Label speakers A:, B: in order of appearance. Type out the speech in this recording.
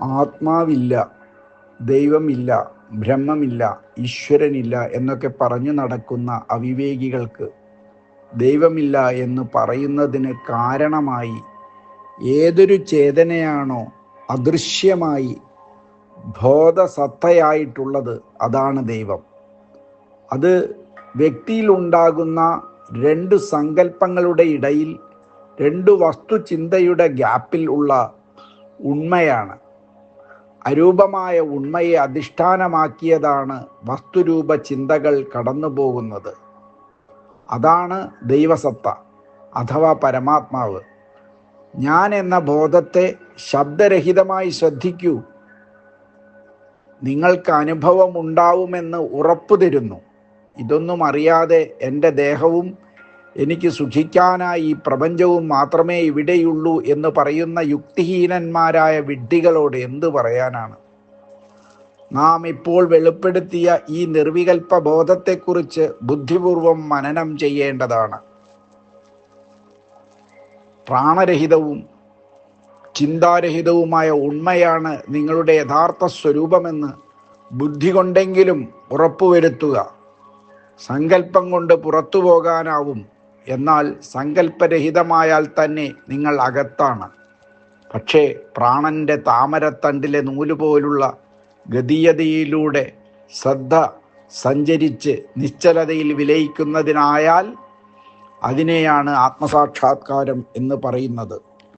A: ആത്മാവില്ല ദൈവമില്ല ബ്രഹ്മമില്ല ഈശ്വരനില്ല എന്നൊക്കെ പറഞ്ഞു നടക്കുന്ന അവിവേകികൾക്ക് ദൈവമില്ല എന്ന് പറയുന്നതിന് കാരണമായി ഏതൊരു ചേതനയാണോ അദൃശ്യമായി ബോധസത്തയായിട്ടുള്ളത് അതാണ് ദൈവം. അത് വ്യക്തിയിലുണ്ടാകുന്ന രണ്ട് സങ്കല്പങ്ങളുടെ ഇടയിൽ രണ്ട് വസ്തുചിന്തയുടെ ഗ്യാപ്പിൽ ഉള്ള ഉണ്മയാണ്. അരൂപമായ ഉണ്മയെ അധിഷ്ഠാനമാക്കിയതാണ് വസ്തുരൂപ ചിന്തകൾ കടന്നു പോകുന്നത് അതാണ് ദൈവസത്ത അഥവാ പരമാത്മാവ്. ഞാൻ എന്ന ബോധത്തെ ശബ്ദരഹിതമായി ശ്രദ്ധിക്കൂ. നിങ്ങൾക്ക് അനുഭവം ഉണ്ടാവുമെന്ന് ഉറപ്പു തരുന്നു ഇതൊന്നും അറിയാതെ എന്റെ ദേഹവും എനിക്ക് സുഖിക്കാനായി പ്രപഞ്ചവും മാത്രമേ ഇവിടെയുള്ളൂ എന്ന് പറയുന്ന യുക്തിഹീനന്മാരായ വിഡ്ഢികളോട് എന്തു പറയാനാണ്? നാം ഇപ്പോൾ വെളിപ്പെടുത്തിയ ഈ നിർവികൽപ്പ ബോധത്തെക്കുറിച്ച് ബുദ്ധിപൂർവം മനനം ചെയ്യേണ്ടതാണ്. പ്രാണരഹിതവും ചിന്താരഹിതവുമായ ഉണ്മയാണ് നിങ്ങളുടെ യഥാർത്ഥ സ്വരൂപമെന്ന് ബുദ്ധി കൊണ്ടെങ്കിലും ഉറപ്പുവരുത്തുക. സങ്കല്പം കൊണ്ട് പുറത്തു പോകാനാവും എന്നാൽ സങ്കല്പരഹിതമായാൽ തന്നെ നിങ്ങൾ അകത്താണ്. പക്ഷേ പ്രാണന്റെ താമരത്തണ്ടിലെ നൂലുപോലുള്ള ഗതീയതയിലൂടെ ശ്രദ്ധ സഞ്ചരിച്ച് നിശ്ചലതയിൽ വിലയിക്കുന്നതിനായാൽ അതിനെയാണ് ആത്മസാക്ഷാത്കാരം എന്ന് പറയുന്നത്.